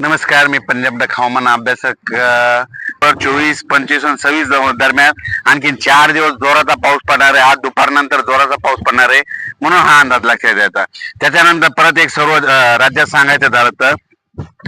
नमस्कार मी पंजाब डक हवामान अभ्यासक चोवीस पंचवीस आणि सव्वीस दरम्यान आणखीन चार दिवस जोराचा पाऊस पडणार आहे. आज दुपारनंतर जोराचा पाऊस पडणार आहे म्हणून हा अंदाज लक्षात यायचा त्याच्यानंतर परत एक सर्व राज्यात सांगायचं झालं तर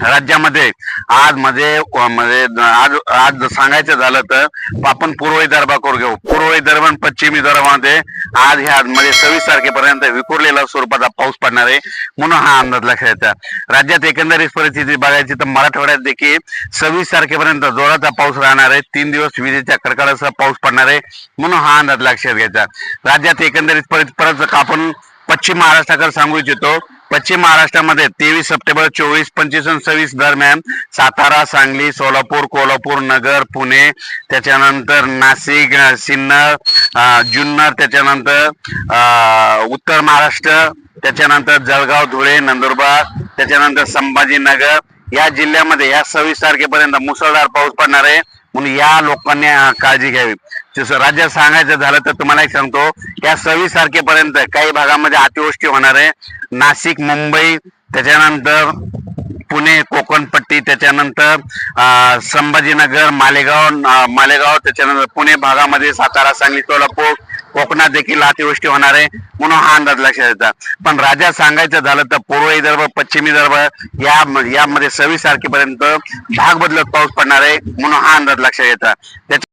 राज्यामध्ये आज मध्ये मध्ये आज आज सांगायचं झालं तर आपण पूर्व विदर्भाकडे घेऊ. पूर्व विदर्भ पश्चिम विदर्भामध्ये आज ह्या मध्ये सव्वीस तारखेपर्यंत विखुरलेला स्वरूपाचा पाऊस पडणार आहे. म्हणून हा अंदाज लक्षात येतात राज्यात एकंदरीत परिस्थिती बघायची तर मराठवाड्यात देखील सव्वीस तारखेपर्यंत जोराचा पाऊस राहणार आहे. तीन दिवस विजेच्या कडकडासह पाऊस पडणार आहे. म्हणून हा अंदाज लक्षात घ्यायचा. राज्यात एकंदरीत परत आपण पश्चिम महाराष्ट्राकडे सांगू इच्छितो. पश्चिम महाराष्ट्रामध्ये तेवीस सप्टेंबर चोवीस पंचवीस आणि सव्वीस दरम्यान सातारा सांगली सोलापूर कोल्हापूर नगर पुणे त्याच्यानंतर नाशिक सिन्नर जुन्नर त्याच्यानंतर अं, उत्तर महाराष्ट्र त्याच्यानंतर जळगाव धुळे नंदुरबार त्याच्यानंतर संभाजीनगर. या जिल्ह्यामध्ये या सव्वीस तारखेपर्यंत मुसळधार पाऊस पडणार आहे. म्हणून या लोकांनी काळजी घ्यावी. जसं राज्यात सांगायचं झालं तर तुम्हाला एक सांगतो या सव्वीस तारखेपर्यंत काही भागामध्ये अतिवृष्टी होणार आहे. नाशिक मुंबई त्याच्यानंतर पुणे कोकणपट्टी त्याच्यानंतर संभाजीनगर मालेगाव मालेगाव त्याच्यानंतर पुणे भागामध्ये सातारा सांगली सोलापूर कोकणात देखील अतिवृष्टी होणार आहे म्हणून हा अंदाज लक्षात येतात पण राज्यात सांगायचं झालं तर पूर्व विदर्भ पश्चिम विदर्भ या यामध्ये सव्वीस तारखेपर्यंत भाग बदलत पाऊस पडणार आहे म्हणून हा अंदाज लक्षात येतात त्याच्या